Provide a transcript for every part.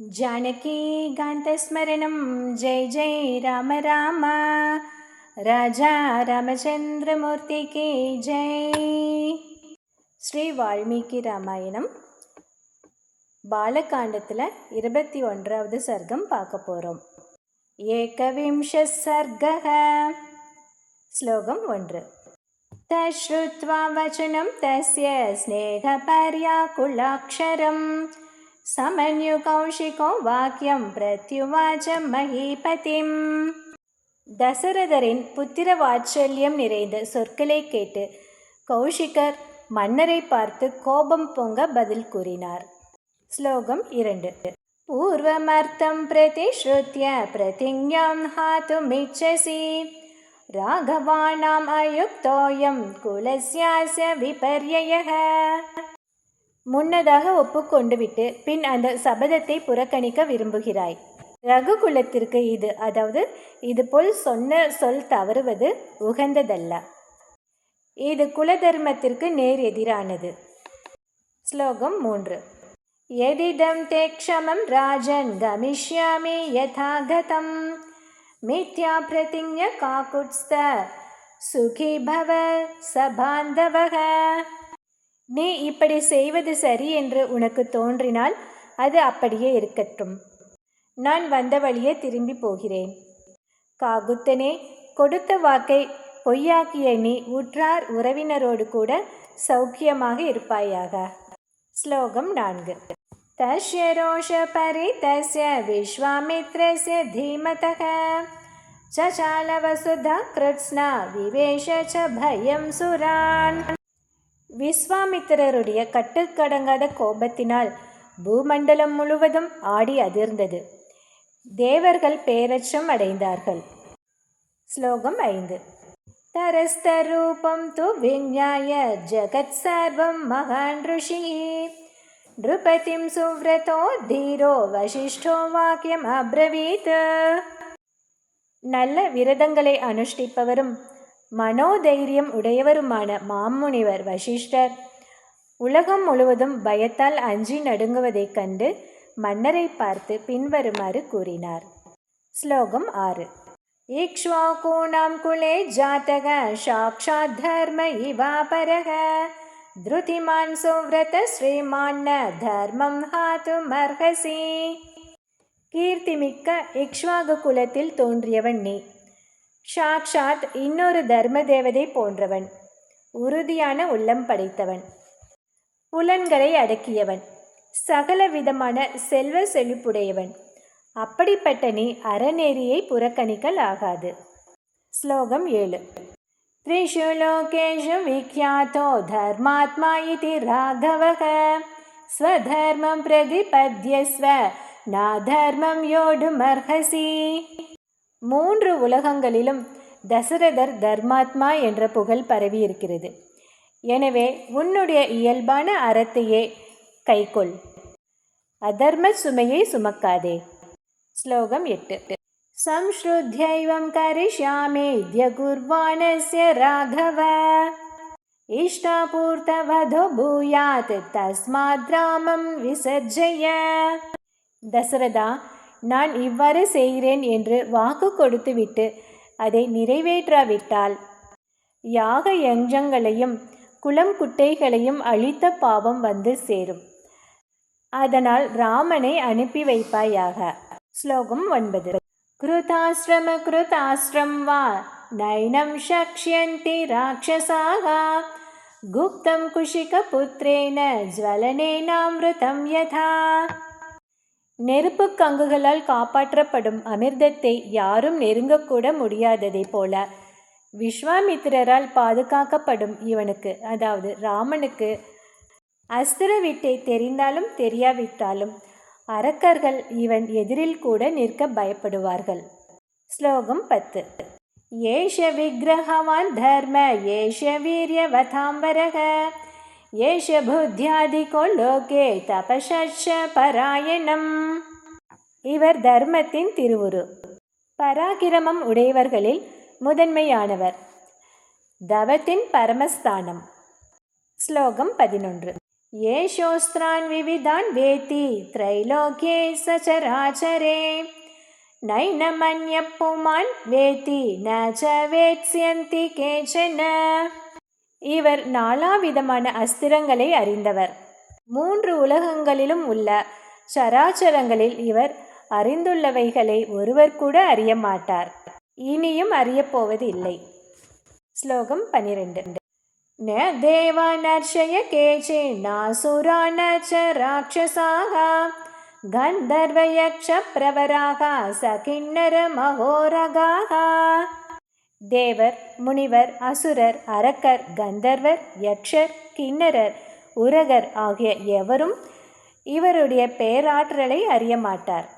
जानकीकान्तस्मरणं जय जय राम राम ராஜா ராமச்சந்திரமூர்த்திக்கு ஜெய் ஸ்ரீ வால்மீகி ராமாயணம் பாலகாண்டத்தில் இருபத்தி ஒன்றாவது சர்க்கம் பார்க்க போகிறோம் ஏகவிம்ச சர்க்கः ஸ்லோகம் ஒன்று तश्रुत्वा वचनं तस्य स्नेहपर्याकुलाक्षरं समन्युकौशिको वाक्यं प्रत्युवाच महीपतिम् தசரதரின் புத்திர வாத்சல்யம் நிறைந்த சொற்களை கேட்டு கௌஷிகர் மன்னரை பார்த்து கோபம் பொங்க பதில் கூறினார் ஸ்லோகம் இரண்டு பூர்வமர்த்தம் பிரதிஸ்ருத்ய பிரதிஜாம் ஹாத்துமிச்சசி ராகவானாம் அயுக்தோயம் குலஸ்யாஸ்ய விபர்யயः முன்னதாக ஒப்புக்கொண்டு விட்டு பின் அந்த சபதத்தை புறக்கணிக்க விரும்புகிறாய். ரகுகுலத்திற்கு இது அதாவது இது போல் சொன்ன சொல் தவறுவது உகந்ததல்ல. இது குலதர்மத்திற்கு நேர் எதிரானது. ஸ்லோகம் மூன்று. எதிதம் தே க்ஷமம் ராஜன் கமிஷ்யாமி யதாகதம். மித்யா பிரதிஜ காக்குட்ஸ்த. சுகி பவ சபாந்தவக. நீ இப்படி செய்வது சரி என்று உனக்கு தோன்றினால் அது அப்படியே இருக்கட்டும். நான் வந்த வழியே திரும்பி போகிறேன். காகுத்தனே கொடுத்த வாக்கை பொய்யாக்கிய நீ உற்றார் உறவினரோடு கூட சௌக்கியமாக இருப்பாயாக. ஸ்லோகம் நான்கு. தஸ்ய ரோஷ பரிதஸ்ய விஸ்வாமித்ரஸ்ய தீமதக. சசாலவசுதா கிருத்ஸ்னா விவேஷ ச பயம் சுரான். விஸ்வாமித்திரருடைய கட்டுக்கடங்காத கோபத்தினால் பூமண்டலம் முழுவதும் ஆடி அதிர்ந்தது. தேவர்கள் பேரச்சம் அடைந்தார்கள். ஸ்லோகம் ஐந்து. தரஸ்தரூபம் து விஞ்ஞாய ஜகத் சர்வம் மகான் ருஷி. நிருபதிம் சுவ்ரதோ தீரோ வசிஷ்டோ வாக்கியம் அப்ரவீத். நல்ல விரதங்களை அனுஷ்டிப்பவரும் மனோதைரியம் உடையவருமான மாமுனிவர் வசிஷ்டர். உலகம் முழுவதும் பயத்தால் அஞ்சி நடுங்குவதைக் கண்டு மன்னரை பார்த்து பின்வருமாறு கூறினார். ஸ்லோகம் ஆறு. ஈக்ஷ்வாகூணாம் குலே ஜாத்தக சாக்ஷாத் தர்ம இவாபரக திருதிமான் சுவ்ரத ஸ்ரீமான்ன தர்மம் ஹாத்தும் மர்ஹசி. கீர்த்திமிக்க இக்ஷ்வாகு குலத்தில் தோன்றியவன் நீ. சாக்ஷாத் இன்னொரு தர்ம தேவதை போன்றவன். உறுதியான உள்ளம் படைத்தவன். புலன்களை அடக்கியவன். சகல விதமான செல்வ செழிப்புடையவன். அப்படிப்பட்ட நீ அறநெறியை புறக்கணிக்கல் ஆகாது. ஸ்லோகம் ஏழு. த்ரிஷு லோகேஷு விக்யாத்தோ தர்மாத்மா இது ராகவக ஸ்வதர்மம் பிரதிபத்யஸ்வ. நாதர்மம் யோடுமர்ஹசி. மூன்று உலகங்களிலும் தசரதர் தர்மாத்மா என்ற புகழ் பரவியிருக்கிறது. எனவே உன்னுடைய இயல்பான அறத்தையே கைக்கொள். அதர்ம சுமையை சுமக்காதே. ஸ்லோகம் எட்டு. சம்ஸ்ருத்யைவம் கரிஷ்யாமேத்ய குர்வாணஸ்ய ராகவ. இஷ்டாபூர்த்தவதோ பூயாத் தஸ்மாத் ராமம் விசர்ஜய. தசரதா நான் இவ்வாறு செய்கிறேன் என்று வாக்கு கொடுத்துவிட்டு அதை நிறைவேற்றாவிட்டால் யாக யஞ்சங்களையும் குளம் குட்டைகளையும் அழித்த பாவம் வந்து சேரும். அதனால் ராமனை அனுப்பி வைப்பாயாக. ஸ்லோகம் ஒன்பது. கிருதாசிரம கிருதாசிரம் வா நைனம் சக்ஷியந்தி ராட்சசாகா. குப்தம் குஷிக புத்திரேன யதா நெருப்புக் நெருப்பு கங்குகளால் காப்பாற்றப்படும் அமிர்தத்தை யாரும் நெருங்கக்கூட முடியாததை போல விஸ்வாமித்திரரால் பாதுகாக்கப்படும் இவனுக்கு அதாவது ராமனுக்கு அஸ்திர வித்தை தெரிந்தாலும் தெரியாவிட்டாலும் அரக்கர்கள் இவன் எதிரில் கூட நிற்க பயப்படுவார்கள். ஸ்லோகம் பத்து. ஏஷ விக்கிரகவான் தர்ம ஏஷ வீரியவதாம்பரக. ஏஷ புத்தியாதிகோலோகே தபச பராயணம் இவர் தர்மத்தின் திருவுரு. பராக்கிரமம் உடையவர்களில் முதன்மையானவர். தவத்தின் பரமஸ்தானம். ஸ்லோகம் பதினொன்று. ஏஷோஸ்திரான் விவிதான் வேத்தி திரைலோகே சச்சராச்சரே நைனமன்யப்புமான் வேத்தி நச்ச ச வேத்ஸ்யந்தி கேச்சன. இவர் நாலாவிதமான அஸ்திரங்களை அறிந்தவர். மூன்று உலகங்களிலும் உள்ள சராச்சரங்களில் இவர் அறிந்துள்ளவைகளை ஒருவர் கூட அறிய மாட்டார். இனியும் அறியப்போவது இல்லை ஸ்லோகம் பனிரெண்டு. ந தேவானர்ஷய கேச்சே நாசுரா ந ச ராட்சசாக கந்தர்வயக்ஷ பிரவராக சகிண்ணர மகோரகாக. தேவர் முனிவர் அசுரர் அரக்கர் கந்தர்வர் யக்ஷர் கிண்ணரர் உரகர் ஆகிய எவரும் இவருடைய பேராற்றலை அறிய மாட்டார்.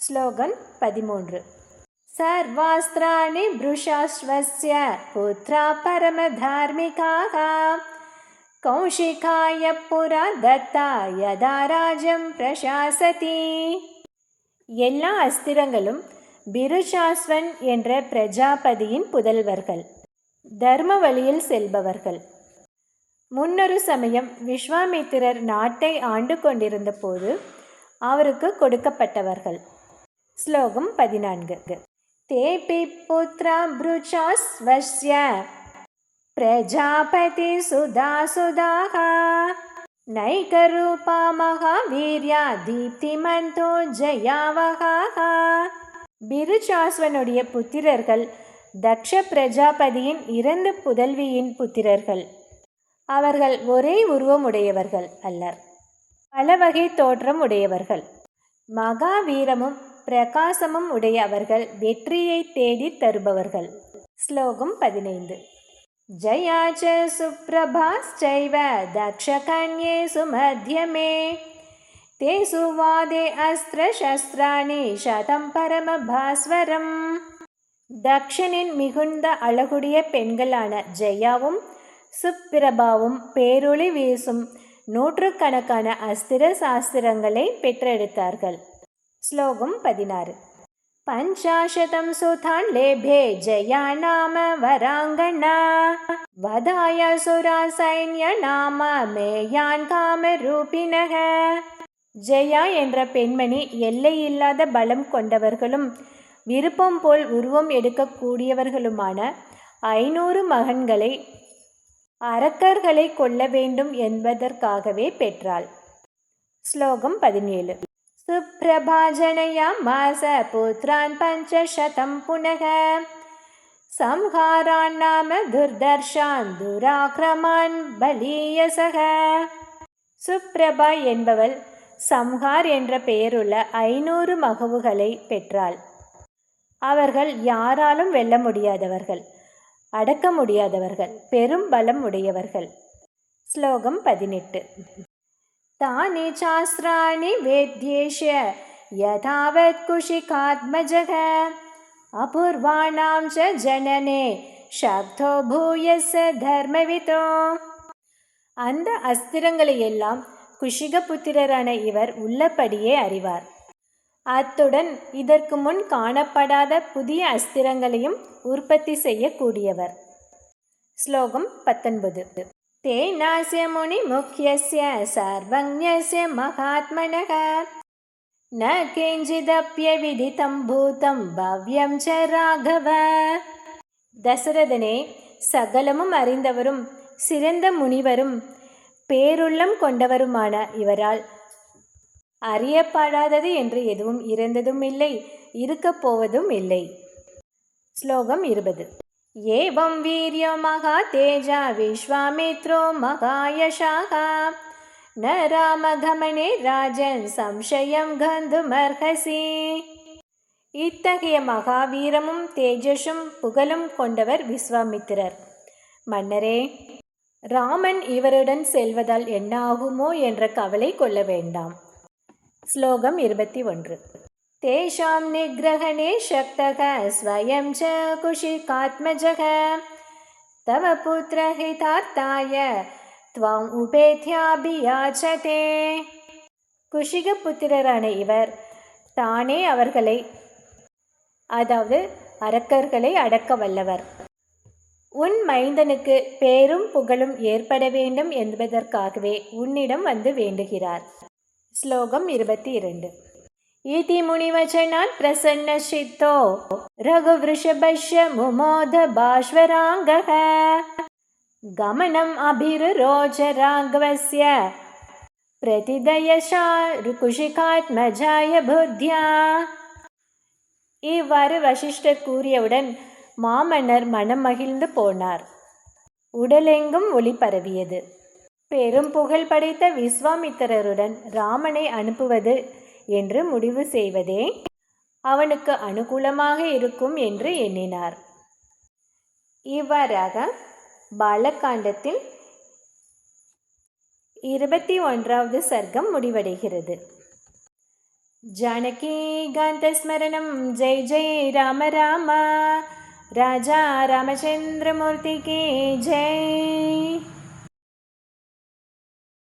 ஸ்லோகன் பதிமூன்று. சர்வாஸ்திராணி புருஷாஸ்வசிய புத்திரா பரமதார்மிகாக கௌஷிகாய புரா தத்தா யதா ராஜம் பிரசாசதி. எல்லா அஸ்திரங்களும் பிருஷாஸ்வன் என்ற பிரஜாபதியின் புதல்வர்கள். தர்ம வழியில் செல்பவர்கள். முன்னொரு சமயம் விஸ்வாமித்திரர் நாட்டை ஆண்டு கொண்டிருந்த போது அவருக்கு கொடுக்கப்பட்டவர்கள். ஸ்லோகம் பதினான்கு. தேபி புத்ரா புருஷாஸ்வஸ்ய பிரஜாபதி சுதா சுதாகா நைகரூபா மகாவீர்யா தீப்திமந்தோ ஜயாவகா பிருஜாஸ்வனுடைய புத்திரர்கள் தக்ஷ பிரஜாபதியின் இறந்த புதல்வியின் புத்திரர்கள். அவர்கள் ஒரே உருவமுடையவர்கள் அல்லர். பல வகை தோற்றம் உடையவர்கள். மகாவீரமும் பிரகாசமும் உடையவர்கள் வெற்றியை தேடி தருபவர்கள். ஸ்லோகம் பதினைந்து. जया च தக்ஷ கன்யே सुमध्यमे ते सुवादे अस्त्रशस्त्राणि शतं பரமபாஸ்வரம் தக்ஷனின் மிகுந்த அழகுடைய பெண்களான ஜெயாவும் சுப்பிரபாவும் பேரொளி வீசும் நூற்றுக்கணக்கான அஸ்திர சாஸ்திரங்களை பெற்றெடுத்தார்கள் ஸ்லோகம் பதினாறு पञ्चाशतं सुतान् लेभे जया नाम वराङ्गना वधाय सुरासैन्यनाम மேயான் காமரூபினக ஜெயா என்ற பெண்மணி எல்லையில்லாத பலம் கொண்டவர்களும் விருப்பம் போல் உருவம் எடுக்கக்கூடியவர்களுமான ஐநூறு மகன்களை அரக்கர்களை கொள்ள வேண்டும் என்பதற்காகவே பெற்றாள். ஸ்லோகம் பதினேழு. சுப்பிரபாஜனயா மாச புத்ரான் பஞ்சசதம் புனக. சம்ஹாரான் நாம துர்தர்ஷான் துராக்கிரமான் பலீயசக. சுப்ரபா என்பவள் சம்ஹார் என்ற பெயருள்ள ஐநூறு மகவுகளை பெற்றாள். அவர்கள் யாராலும் வெல்ல முடியாதவர்கள் அடக்க முடியாதவர்கள் பெரும் பலம் உடையவர்கள். ஸ்லோகம் பதினெட்டு. தானி சாஸ்திராணி வேத்யேஷ யதாவத் குஷிகாத்மஜக. அபூர்வாணாம் ச ஜனனே சப்தோ பூயச தர்மவிதோ. அந்த அஸ்திரங்களை எல்லாம் குஷிகபுத்திரரான இவர் உள்ளபடியே அறிவார். அத்துடன் இதற்கு முன் காணப்படாத புதிய அஸ்திரங்களையும் உற்பத்தி செய்யக்கூடியவர். ஸ்லோகம் பத்தொன்பது. தேனாசிய முனி முக்கியசிய சர்வஜ்யசிய மகாத்மனக. ந கேஞ்சிதப்பியவிதிதம் பூதம் பவ்யம் ச ராகவ. தசரதனே சகலமும் அறிந்தவரும் சிறந்த முனிவரும் பேருள்ளம் கொண்டவருமான இவரால் அறியப்படாதது என்று எதுவும் இறந்ததும் இல்லை இருக்கப் போவதும் இல்லை. ஸ்லோகம் இருபது. ஏவம் வீரிய மகா தேஜா விஸ்வாமித்ரோ மகாயசாகா ந ராமகமனே ராஜன் சம்சயம் கந்துமர்ஹசி இத்தகைய மகாவீரமும் தேஜஸும் புகழும் கொண்டவர் விஸ்வாமித்திரர். மன்னரே ராமன் இவருடன் செல்வதால் என்ன ஆகுமோ என்ற கவலை கொள்ள வேண்டாம் ஸ்லோகம் இருபத்தி ஒன்று तेषां निग्रहणे शक्तः स्वयं च कुशिकात्मजः तव पुत्रहितार्थाय त्वाम् உபேத்யாபியாச்சதே குஷிக புத்திரரான இவர் தானே அவர்களை அதாவது அரக்கர்களை அடக்க வல்லவர் உன் மைந்தனுக்கு பேரும் புகழும் ஏற்பட வேண்டும் என்பதற்காகவே உன்னிடம் வந்து வேண்டுகிறார் ஸ்லோகம் இருபத்தி இரண்டு इति मुनिवचनात् प्रसन्नचित्तो रघुवृषभस्य मुमोध बाष्वराङ्गः गमनम् अभिरुरोच राघवस्य பிரதிதயஷா குஷிகாத்மஜாய புத்தியா இவ்வாறு வசிஷ்டர் கூறியவுடன் மாமன்னர் மனம் மகிழ்ந்து போனார். உடலெங்கும் ஒளி பரவியது. பெரும் புகழ் படைத்த விஸ்வாமித்திரருடன் ராமனை அனுப்புவது என்று முடிவு செய்வதே அவனுக்கு அனுகூலமாக இருக்கும் என்று எண்ணினார். இவ்வாறாக பாலகாண்டத்தில் இருபத்தி ஒன்றாவது சர்க்கம் முடிவடைகிறது. ஜானகி காந்த ஸ்மரணம் ஜெய் ஜெய் ராம ராமா. राजा रामचंद्र मूर्ति की जय।